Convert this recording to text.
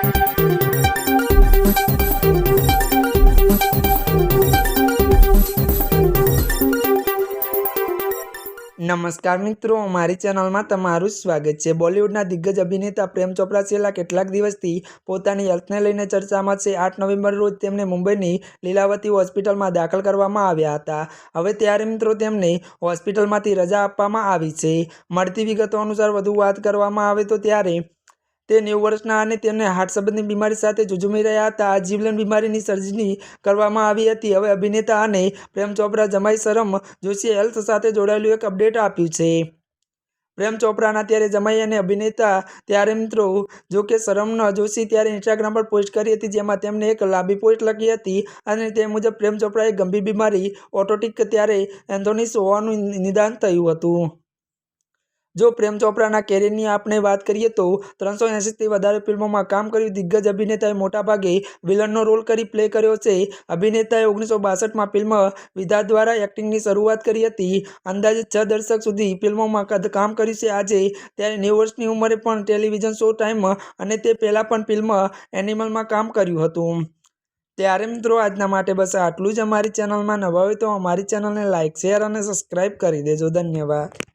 નમસ્કાર મિત્રો, અમારી ચેનલમાં તમારું સ્વાગત છે. બોલિવૂડના દિગ્ગજ અભિનેતા પ્રેમ ચોપરા છેલ્લા કેટલાક દિવસથી પોતાની હેલ્થને લઈને ચર્ચામાં છે. આઠ નવેમ્બર રોજ તેમને મુંબઈની લીલાવતી હોસ્પિટલમાં દાખલ કરવામાં આવ્યા હતા. હવે ત્યારે મિત્રો તેમને હોસ્પિટલમાંથી રજા આપવામાં આવી છે. મળતી વિગતો અનુસાર વધુ વાત કરવામાં આવે તો ત્યારે તે નેવું વર્ષના અને તેમને હાર્ટ સંબંધની બીમારી સાથે ઝુઝુમી રહ્યા હતા. જીવલેણ બીમારીની સર્જરી કરવામાં આવી હતી. હવે અભિનેતા અને પ્રેમ ચોપરા જમાઈ શરમ જોશીએ હેલ્થ સાથે જોડાયેલું એક અપડેટ આપ્યું છે. પ્રેમ ચોપરાના ત્યારે જમાઈ અને અભિનેતા ત્યારે મિત્રો, જો કે શરમન જોશી ત્યારે ઇન્સ્ટાગ્રામ પર પોસ્ટ કરી હતી, જેમાં તેમણે એક લાંબી પોસ્ટ લખી હતી અને તે મુજબ પ્રેમ ચોપરાએ ગંભીર બીમારી, ઓટોટિક ત્યારે એન્થોનિસ હોવાનું નિદાન થયું હતું. જો પ્રેમ ચોપરાના કેરિયરની આપણે વાત કરીએ તો ત્રણસો એંસીથી વધારે ફિલ્મોમાં કામ કર્યું દિગ્ગજ અભિનેતાએ મોટાભાગે વિલનનો રોલ કરી પ્લે કર્યો છે. અભિનેતાએ ઓગણીસો બાસઠમાં ફિલ્મ વિધા દ્વારા એક્ટિંગની શરૂઆત કરી હતી. અંદાજે છ દશક સુધી ફિલ્મોમાં કદ- કામ કર્યું છે. આજે ત્યારે નેવ વર્ષની ઉંમરે પણ ટેલિવિઝન શો ટાઈમ અને તે પહેલાં પણ ફિલ્મ એનિમલમાં કામ કર્યું હતું. ત્યારે મિત્રો આજના માટે બસ આટલું જ. અમારી ચેનલમાં નવા હોય તો અમારી ચેનલને લાઇક શેર અને સબસ્ક્રાઈબ કરી દેજો. ધન્યવાદ.